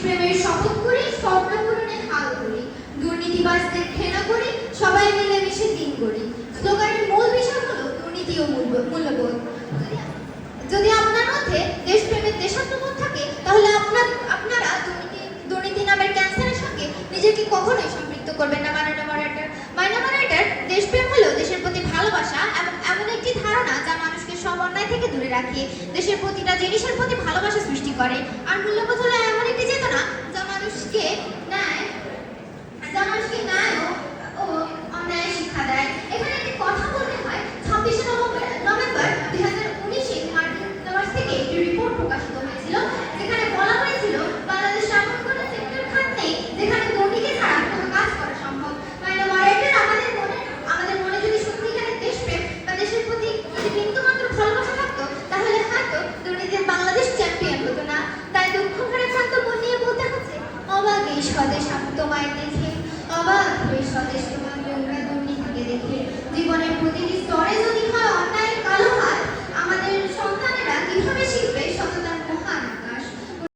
দেশপ্রেমের শপথ করি স্বপ্ন পূরণে হাল করি। দুর্নীতিবাসদের ঘেনা করি, সবাই মিলেমিশে দিন করি। স্লোগানের মূল বিষয় হলো দুর্নীতি ও মূল্যবোধ। যদি আপনার মধ্যে দেশপ্রেমের দেশাত্মবোধ থাকে, তাহলে আপনার, আপনারা দুর্নীতি দুর্নীতি নামের ক্যান্সারের সঙ্গে নিজেকে কখনোই সম্পৃক্ত করবেন না মানানো মারাটার মাইনা মারাটার দেশপ্রেম হলো দেশের প্রতি ভালোবাসা এবং এমন একটি ধারণা যা মানুষকে সমন্বয় থেকে দূরে রাখিয়ে দেশের প্রতিটা জিনিসের প্রতি ভালোবাসা সৃষ্টি করে। স্বদেশ আত্মমায় দেখে। অবাক এই স্বদেশ